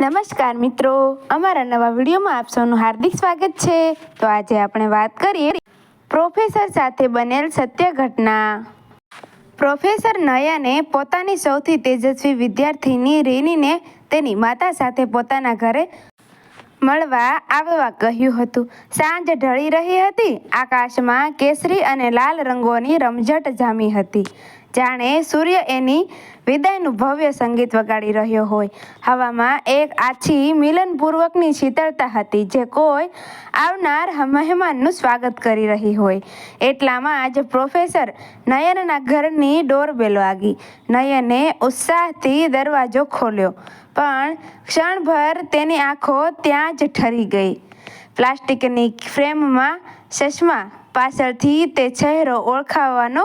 નમસ્કાર મિત્રો, અમારા નવા વિડીયોમાં આપ સૌનું હાર્દિક સ્વાગત છે. તો આજે આપણે વાત કરીએ પ્રોફેસર સાથે બનેલ સત્ય ઘટના. પ્રોફેસર નયને પોતાની સૌથી તેજસ્વી વિદ્યાર્થીની રેનીને તેની માતા સાથે પોતાના ઘરે મળવા આવવા કહ્યું હતું. સાંજ ઢળી રહી હતી, આકાશમાં કેસરી અને લાલ રંગોની રમઝટ જામી હતી. જાણે સૂર્ય એની વિદાયનું ભવ્ય સંગીત વગાડી રહ્યો હોય. હવામાં એક આછી મિલનપૂર્વકની શીતળતા હતી જે કોઈ આવનાર મહેમાનનું સ્વાગત કરી રહી હોય. એટલામાં આજે પ્રોફેસર નયનના ઘરની ડોરબેલ વાગી. નયને ઉત્સાહથી દરવાજો ખોલ્યો. પણ ક્ષણભર તેની આંખો ત્યાં જ ઠરી ગઈ. પ્લાસ્ટિકની ફ્રેમમાં ચશ્મા પાછળથી તે ચહેરો ઓળખાવવાનો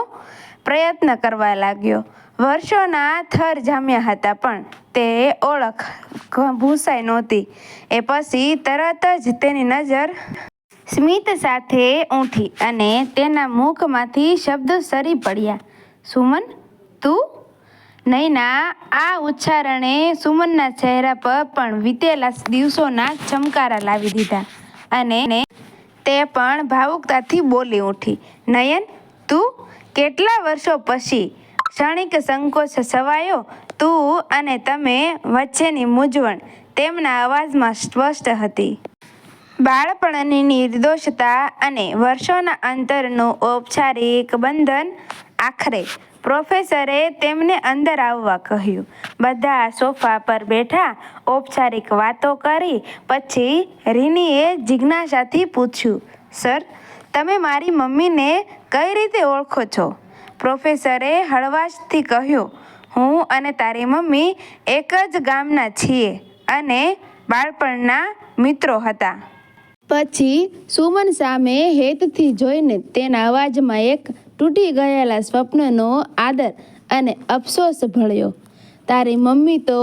પ્રયત્ન કરવા લાગ્યો. વર્ષોના થર જામ્યા હતા, પણ તે ઓળખ ભૂંસાઈ નહોતી. એ પછી તરત જ તેની નજર સ્મિત સાથે ઊઠી અને તેના મુખમાંથી શબ્દો સરી પડ્યા. સુમન, તું? નૈના, આ ઉચ્ચારણે સુમનના ચહેરા પર પણ વીતેલા દિવસોના ચમકારા લાવી દીધા અને તે પણ ભાવુકતાથી બોલી ઉઠી નયન, તું? કેટલા વર્ષો પછી ક્ષણિક સંકોચ સવાયો તું અને તમે વચ્ચેની મૂંઝવણ તેમના અવાજમાં સ્પષ્ટ હતી. બાળપણની નિર્દોષતા અને વર્ષોના અંતરનું ઔપચારિક બંધન આખરે પ્રોફેસરે તેમને અંદર આવવા કહ્યું. બધા સોફા પર બેઠા ઔપચારિક વાતો કરી પછી રીનીએ જિજ્ઞાસાથી પૂછ્યું, સર, તમે મારી મમ્મીને કઈ રીતે ઓળખો છો? પ્રોફેસરે હળવાશથી કહ્યું, હું અને તારી મમ્મી એક જ ગામના છીએ અને બાળપણના મિત્રો હતા. પછી સુમન સામે હેતથી જોઈને તેના અવાજમાં એક તૂટી ગયેલા સ્વપ્નનો આદર અને અફસોસ ભળ્યો. તારી મમ્મી તો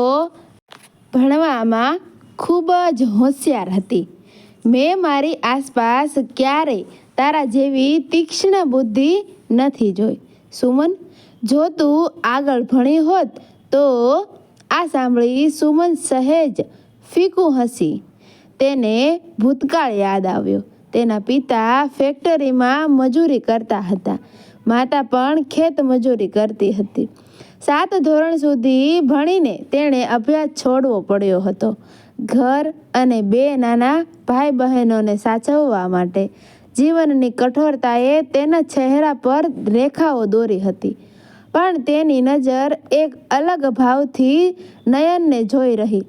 ભણવામાં ખૂબ જ હોશિયાર હતી. મેં મારી આસપાસ ક્યારેય તારા જેવી તીક્ષ્ણ બુદ્ધિ નથી જોઈ. સુમન, જો તું આગળ ભણી હોત તો આ સાંભળી સુમન સહેજ ફીકું હસી. તેને ભૂતકાળ યાદ આવ્યો. તેના પિતા ફેક્ટરીમાં મજૂરી કરતા હતા. માતા પણ ખેત મજૂરી કરતી હતી. સાત ધોરણ સુધી ભણીને તેણે અભ્યાસ છોડવો પડ્યો હતો. ઘર અને બે નાના ભાઈ બહેનોને સાચવવા માટે જીવનની કઠોરતાએ તેના ચહેરા પર રેખાઓ દોરી હતી. પણ તેની નજર એક અલગ ભાવથી નયનને જોઈ રહી.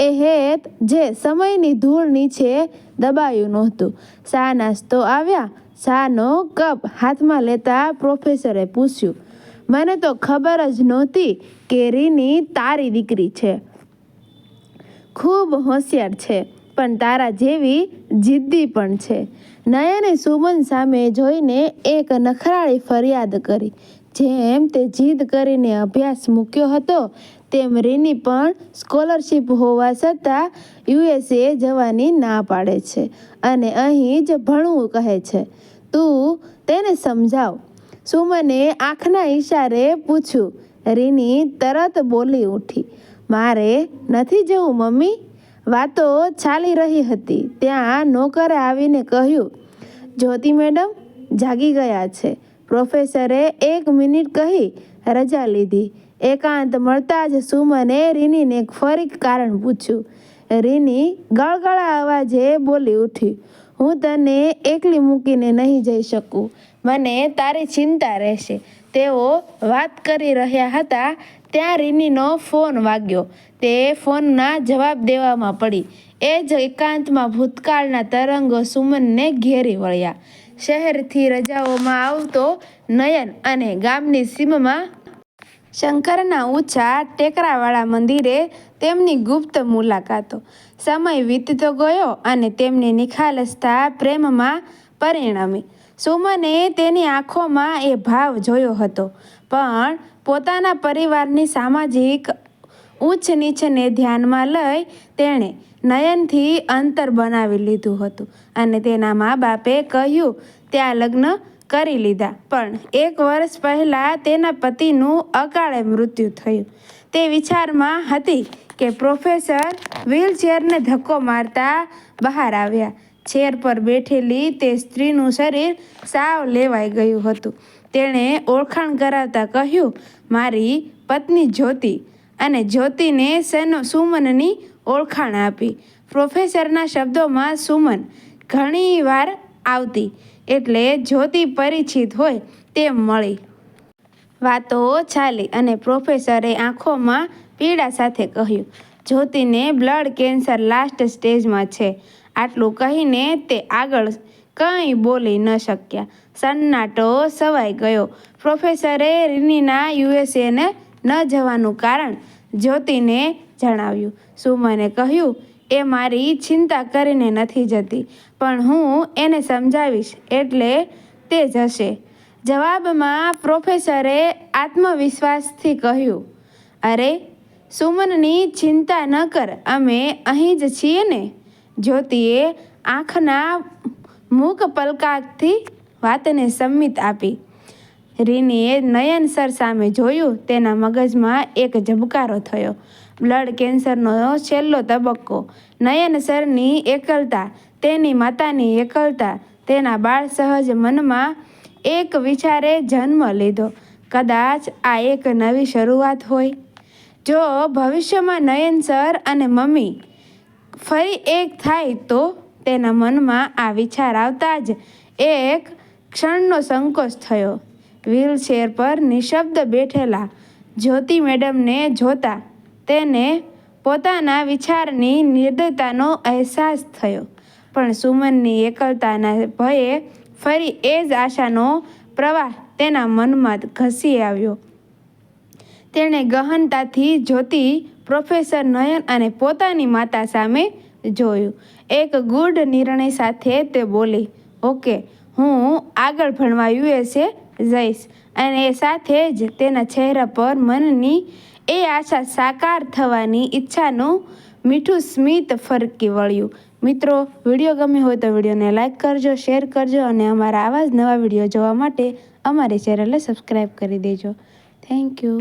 એ હેત જે સમયની ધૂળ નીચે દબાયું નહોતું. શા નાસ્તો આવ્યા. શાનો કપ હાથમાં લેતા પ્રોફેસરે પૂછ્યું, મને તો ખબર જ નહોતી કે રીની તારી દીકરી છે. ખૂબ હોશિયાર છે. પણ તારા જેવી જિદ્દી પણ છે. નયને સુમન સામે જોઈને એક નખરાળી ફરિયાદ કરી. જેમ તે જીદ કરીને અભ્યાસ મૂક્યો હતો, તેમ રીની પણ સ્કોલરશિપ હોવા છતાં યુએસએ જવાની ના પાડે છે અને અહીં જ ભણવું કહે છે. તું તેને સમજાવ. સુમને આંખના ઈશારે પૂછ્યું. રીની તરત બોલી ઉઠી. મારે નથી જવું, મમ્મી? વાતો ચાલી રહી હતી. ત્યાં નોકરે આવીને કહ્યું, જ્યોતિ મેડમ, જાગી ગયા છે. પ્રોફેસરે એક મિનિટ કહી રજા લીધી. એકાંત મળતા જ સુમને રીનીને ફરી કારણ પૂછ્યું. રીની ગળગળા અવાજે બોલી ઉઠી, હું તને એકલી મૂકીને નહીં જઈ શકું. મને તારી ચિંતા રહેશે. તેઓ વાત કરી રહ્યા હતા, ત્યાં રીનીનો ફોન વાગ્યો. તે ફોનના જવાબ દેવામાં પડી. એ જ એકાંતમાં ભૂતકાળના તરંગો સુમનને ઘેરી વળ્યા. શહેરથી રજાઓમાં આવતો નયન અને ગામની સીમમાં શંકરના ઊંચા ટેકરાવાળા મંદિરે તેમની ગુપ્ત મુલાકાતો. સમય વીતતો ગયો અને તેમની નિખાલસતા પ્રેમમાં પરિણમી. સુમને તેની આંખોમાં એ ભાવ જોયો હતો, પણ પોતાના પરિવારની સામાજિક ઊંચ નીચને ધ્યાનમાં લઈ તેણે નયનથી અંતર બનાવી લીધું હતું અને તેના મા બાપે કહ્યું, ત્યાં લગ્ન કરી લીધા, પણ એક વર્ષ પહેલાં તેના પતિનું અકાળે મૃત્યુ થયું તે વિચારમાં હતી કે પ્રોફેસર વ્હીલચેરને ધક્કો મારતા બહાર આવ્યા. ચેર પર બેઠેલી તે સ્ત્રીનું શરીર સાવ લેવાઈ ગયું હતું. તેણે ઓળખાણ કરાવતા કહ્યું, મારી પત્ની જ્યોતિ. અને જ્યોતિને સનો સુમનની ઓળખાણ આપી. પ્રોફેસરના શબ્દોમાં સુમન ઘણી વાર આવતી, એટલે જ્યોતિ પરિચિત હોય તેમ મળી. વાતો ચાલી અને પ્રોફેસરે આંખોમાં પીડા સાથે કહ્યું, જ્યોતિને બ્લડ કેન્સર લાસ્ટ સ્ટેજમાં છે. આટલું કહીને તે આગળ કંઈ બોલી ન શક્યા. સન્નાટો સવાઈ ગયો. પ્રોફેસરે રિનીના યુએસએને ન જવાનું કારણ જ્યોતિને જણાવ્યું. સુમને કહ્યું, એ મારી ચિંતા કરીને નથી જતી, પણ હું એને સમજાવીશ એટલે તે જશે. જવાબમાં પ્રોફેસરે આત્મવિશ્વાસથી કહ્યું, અરે, સુમનની ચિંતા ન કર, અમે અહીં જ છીએ ને. જ્યોતિએ આંખના મૂક પલકાથી વાતને સંમિત આપી. રીનીએ નયન સર સામે જોયું, તેના મગજમાં એક ઝબકારો થયો. બ્લડ કેન્સરનો છેલ્લો તબક્કો. નયન સરની એકલતા, તેની માતાની એકલતા, તેના બાળ સહજ મનમાં એક વિચારે જન્મ લીધો. કદાચ આ એક નવી શરૂઆત હોય. જો ભવિષ્યમાં નયન સર અને મમ્મી ફરી એક થાય તો તેના મનમાં આ વિચાર આવતા જ એક ક્ષણનો સંકોચ થયો. વ્હીલચેર પર નિશબ્દ બેઠેલા જ્યોતિ મેડમને જોતા તેને પોતાના વિચારની નિર્દયતાનો અહેસાસ થયો. પણ સુમનની એકલતાના ભયે ફરી એ જ આશાનો પ્રવાહ તેના મનમાં ઘસી આવ્યો. તેણે ગહનતાથી જ્યોતિ પ્રોફેસર નયન અને પોતાની માતા સામે જોયું. એક ગુડ નિર્ણય સાથે તે બોલી, ઓકે, હું આગળ ભણવા યુએસએ જઈશ અને એ સાથે જ તેના ચહેરા પર મનની એ આશા સાકાર થવાની ઈચ્છાનું મીઠું સ્મિત ફરકી વળ્યું. મિત્રો, વીડિયો ગમ્યો હોય તો વિડીયોને લાઇક કરજો, શેર કરજો અને અમારા આવા જ નવા વીડિયો જોવા માટે અમારી ચેનલને સબસ્ક્રાઈબ કરી દેજો. Thank you.